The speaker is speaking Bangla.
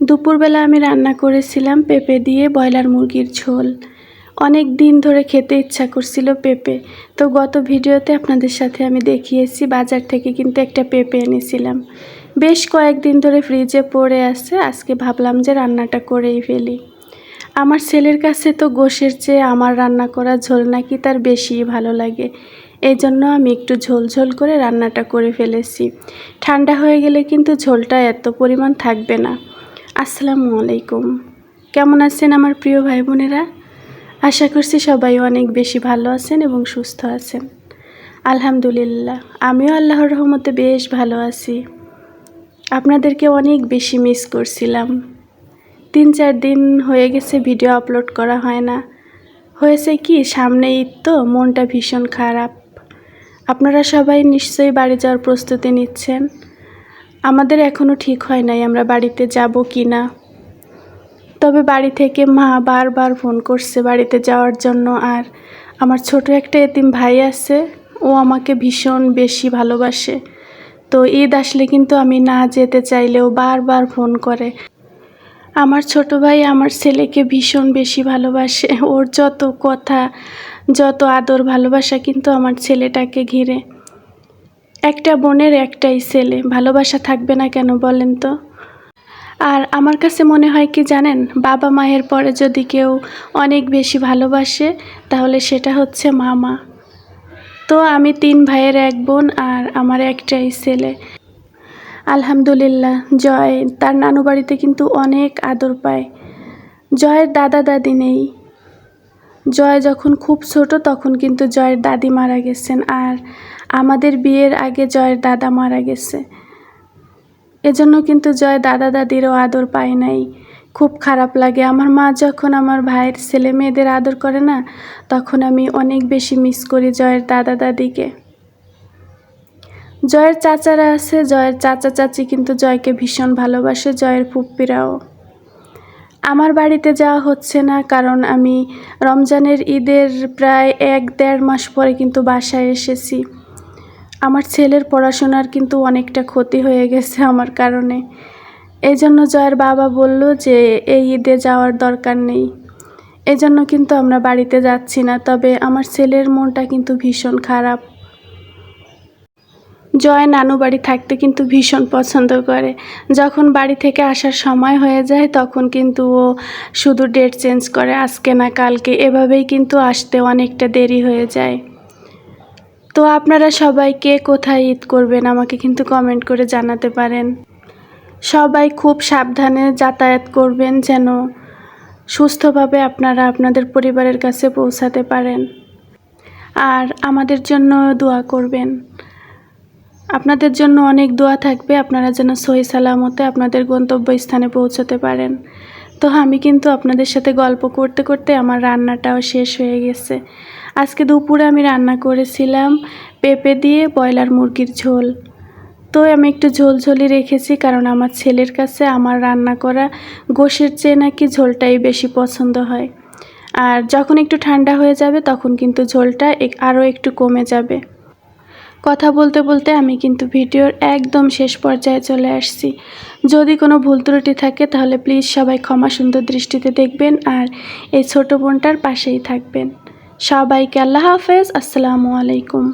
দুপুরবেলা আমি রান্না করেছিলাম পেঁপে দিয়ে ব্রয়লার মুরগির ঝোল। অনেক দিন ধরে খেতে ইচ্ছা করছিল পেঁপে। তো গত ভিডিওতে আপনাদের সাথে আমি দেখিয়েছি, বাজার থেকে কিন্তু একটা পেঁপে এনেছিলাম। বেশ কয়েকদিন ধরে ফ্রিজে পড়ে আছে, আজকে ভাবলাম যে রান্নাটা করেই ফেলি। আমার ছেলের কাছে তো গোশের চেয়ে আমার রান্না করা ঝোল নাকি তার বেশিই ভালো লাগে। এই জন্য আমি একটু ঝোল ঝোল করে রান্নাটা করে ফেলেছি। ঠান্ডা হয়ে গেলে কিন্তু ঝোলটা এত পরিমাণ থাকবে না। আসসালামু আলাইকুম। কেমন আছেন আমার প্রিয় ভাই বোনেরা? আশা করছি সবাই অনেক বেশি ভালো আছেন এবং সুস্থ আছেন। আলহামদুলিল্লাহ, আমিও আল্লাহর রহমতে বেশ ভালো আছি। আপনাদেরকে অনেক বেশি মিস করছিলাম। তিন চার দিন হয়ে গেছে ভিডিও আপলোড করা হয় না। হয়েছে কি, সামনে ঈদ তো, মনটা ভীষণ খারাপ। আপনারা সবাই নিশ্চয়ই বাড়ি যাওয়ার প্রস্তুতি নিচ্ছেন। আমাদের এখনও ঠিক হয় নাই আমরা বাড়িতে যাব কি না। তবে বাড়ি থেকে মা বারবার ফোন করছে বাড়িতে যাওয়ার জন্য আর আমার ছোট একটা এতিম ভাই আছে, ও আমাকে ভীষণ বেশি ভালোবাসে। তো ঈদ আসলে কিন্তু আমি না যেতে চাইলেও বারবার ফোন করে। আমার ছোট ভাই আমার ছেলেকে ভীষণ বেশি ভালোবাসে, ওর যত কথা, যত আদর ভালোবাসা কিন্তু আমার ছেলেটাকে ঘিরে। একটা বোনের একটাই ছেলে, ভালোবাসা থাকবে না কেন বলেন তো? আর আমার কাছে মনে হয় কি জানেন, বাবা মায়ের পরে যদি কেউ অনেক বেশি ভালোবাসে, তাহলে সেটা হচ্ছে মামা। তো আমি তিন ভাইয়ের এক বোন আর আমার একটাই ছেলে। আলহামদুলিল্লাহ, জয় তার নানু বাড়িতে কিন্তু অনেক আদর পায়। জয়ের দাদা দাদি নেই। জয় যখন খুব ছোট, তখন কিন্তু জয়ের দাদি মারা গেছেন। আর আমাদের বিয়ের আগে জয়ের দাদা মারা গেছে। এজন্য কিন্তু জয় দাদা দাদিরও আদর পায় নাই। খুব খারাপ লাগে। আমার মা যখন আমার ভাইয়ের ছেলে মেয়েদের আদর করে না, তখন আমি অনেক বেশি মিস করি জয়ের দাদা দাদিকে। জয়ের চাচারা আছে, জয়ের চাচা চাচি কিন্তু জয়কে ভীষণ ভালোবাসে, জয়ের ফুপ্পিরাও। আমার বাড়িতে যাওয়া হচ্ছে না, কারণ আমি রমজানের ঈদের প্রায় এক দেড় মাস পরে কিন্তু বাসায় এসেছি। আমার ছেলের পড়াশোনার কিন্তু অনেকটা ক্ষতি হয়ে গেছে আমার কারণে। এই জন্য জয়ের বাবা বলল যে, এই ঈদে যাওয়ার দরকার নেই। এজন্য কিন্তু আমরা বাড়িতে যাচ্ছি না, তবে আমার ছেলের মনটা কিন্তু ভীষণ খারাপ। জয় নানু বাড়ি থাকতে কিন্তু ভীষণ পছন্দ করে। যখন বাড়ি থেকে আসার সময় হয়ে যায়, তখন কিন্তু ও শুধু ডেট চেঞ্জ করে, আজকে না কালকে। এভাবেই কিন্তু আসতে অনেকটা দেরি হয়ে যায়। তো আপনারা সবাই কে কোথায় ঈদ করবেন আমাকে কিন্তু কমেন্ট করে জানাতে পারেন। সবাই খুব সাবধানে যাতায়াত করবেন যেন সুস্থভাবে আপনারা আপনাদের পরিবারের কাছে পৌঁছাতে পারেন। আর আমাদের জন্য দোয়া করবেন। আপনাদের জন্য অনেক দোয়া থাকবে, আপনারা যেন সহি সালামতে আপনাদের গন্তব্যস্থানে পৌঁছতে পারেন। তো আমি কিন্তু আপনাদের সাথে গল্প করতে করতে আমার রান্নাটাও শেষ হয়ে গেছে। আজকে দুপুরে আমি রান্না করেছিলাম পেঁপে দিয়ে ব্রয়লার মুরগির ঝোল। তো আমি একটু ঝোলঝোলি রেখেছি কারণ আমার ছেলের কাছে আমার রান্না করা গোশের চেয়ে নাকি ঝোলটাই বেশি পছন্দ হয়। আর যখন একটু ঠান্ডা হয়ে যাবে তখন কিন্তু ঝোলটা আরও একটু কমে যাবে। কথা বলতে বলতে আমি কিন্তু ভিডিওর একদম শেষ পর্যায়ে চলে আসছি। যদি কোনো ভুল ত্রুটি থাকে তাহলে প্লিজ সবাই ক্ষমা সুন্দর দৃষ্টিতে দেখবেন আর এই ছোট বোনটার পাশেই থাকবেন। সবাইকে আল্লাহ হাফেজ, আসসালামু আলাইকুম।